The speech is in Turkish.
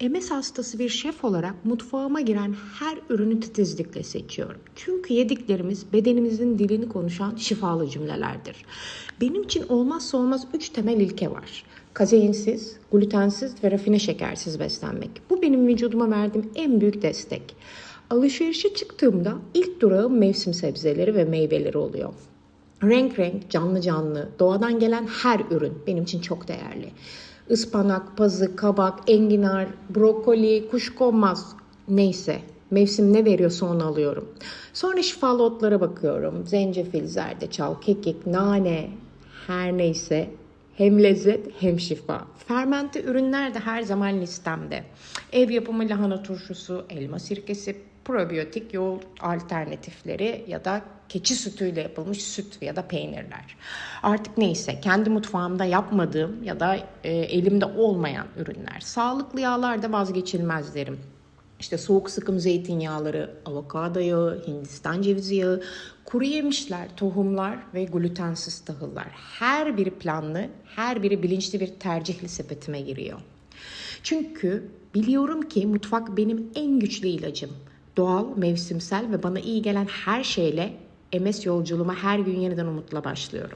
MS hastası bir şef olarak mutfağıma giren her ürünü titizlikle seçiyorum. Çünkü yediklerimiz bedenimizin dilini konuşan şifalı cümlelerdir. Benim için olmazsa olmaz 3 temel ilke var. Kazeinsiz, glutensiz ve rafine şekersiz beslenmek. Bu benim vücuduma verdiğim en büyük destek. Alışverişe çıktığımda ilk durağım mevsim sebzeleri ve meyveleri oluyor. Renk renk, canlı canlı, doğadan gelen her ürün benim için çok değerli. Ispanak, pazı, kabak, enginar, brokoli, kuşkonmaz neyse mevsim ne veriyorsa onu alıyorum. Sonra şifalı otlara bakıyorum. Zencefil, zerdeçal, kekik, nane her neyse hem lezzet hem şifa. Fermente ürünler de her zaman listemde. Ev yapımı lahana turşusu, elma sirkesi, probiyotik yoğurt alternatifleri ya da keçi sütüyle yapılmış süt ya da peynirler. Artık neyse kendi mutfağımda yapmadığım ya da e, elimde olmayan ürünler. Sağlıklı yağlar da vazgeçilmezlerim. İşte soğuk sıkım zeytinyağları, avokado yağı, hindistan cevizi yağı, kuru yemişler, tohumlar ve glutensiz tahıllar. Her biri planlı, her biri bilinçli bir tercihli sepetime giriyor. Çünkü biliyorum ki mutfak benim en güçlü ilacım. Doğal, mevsimsel ve bana iyi gelen her şeyle MS yolculuğuma her gün yeniden umutla başlıyorum.